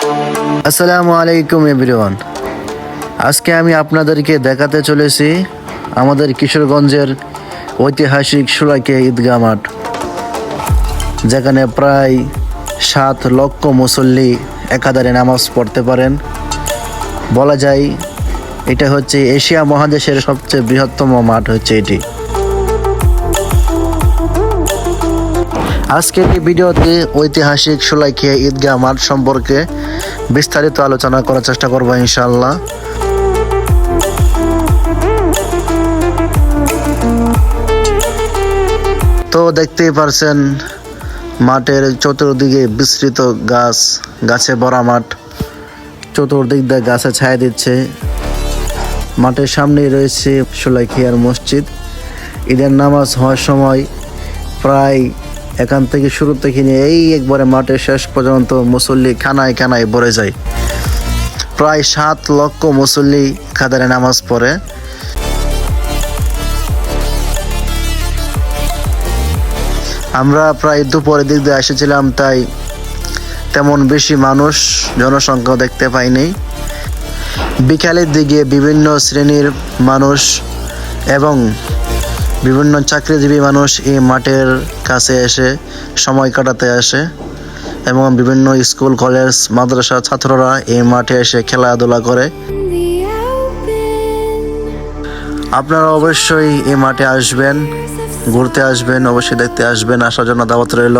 আসসালামু আলাইকুম, এভরিওয়ান। আজকে আমি আপনাদেরকে দেখাতে চলেছি আমাদের কিশোরগঞ্জের ঐতিহাসিক সুলাকে ঈদগাহ মাঠ, যেখানে প্রায় সাত লক্ষ মুসল্লি একাধারে নামাজ পড়তে পারেন। বলা যায়, এটা হচ্ছে এশিয়া মহাদেশের সবচেয়ে বৃহত্তম মাঠ হচ্ছে এটি। আজকের এই ভিডিওতে ঐতিহাসিক সুলাইখিয়া ঈদগাহ মাঠ সম্পর্কে বিস্তারিত আলোচনা করার চেষ্টা করব ইনশাল্লাহ তো দেখতেই পারছেন, মাঠের চতুর্দিকে বিস্তৃত গাছ, গাছে ভরা মাঠ। চতুর্দিক দিয়ে গাছে ছায়া দিচ্ছে। মাঠের সামনেই রয়েছে সুলাইখিয়ার মসজিদ। ঈদের নামাজ হওয়ার সময় প্রায় এখান থেকে শুরু থেকে নিয়ে এই একবারে মাঠের শেষ পর্যন্ত মুসল্লি খানায় খানায় ভরে যায়। প্রায় সাত লক্ষ মুসল্লি খাদারে নামাজ পড়ে। আমরা প্রায় দুপুরের দিক দিয়ে এসেছিলাম, তাই তেমন বেশি মানুষ জনসংখ্যা দেখতে পাইনি। বিকালের দিকে বিভিন্ন শ্রেণির মানুষ এবং বিভিন্ন চাকরিজীবী মানুষ এই মাঠের কাছে এসে সময় কাটাতে আসে এবং বিভিন্ন স্কুল, কলেজ, মাদ্রাসা ছাত্ররা এই মাঠে এসে খেলাধুলা করে। আপনারা অবশ্যই এই মাঠে আসবেন, ঘুরতে আসবেন, অবশ্যই দেখতে আসবেন। আসার জন্য দাওয়াত রইল।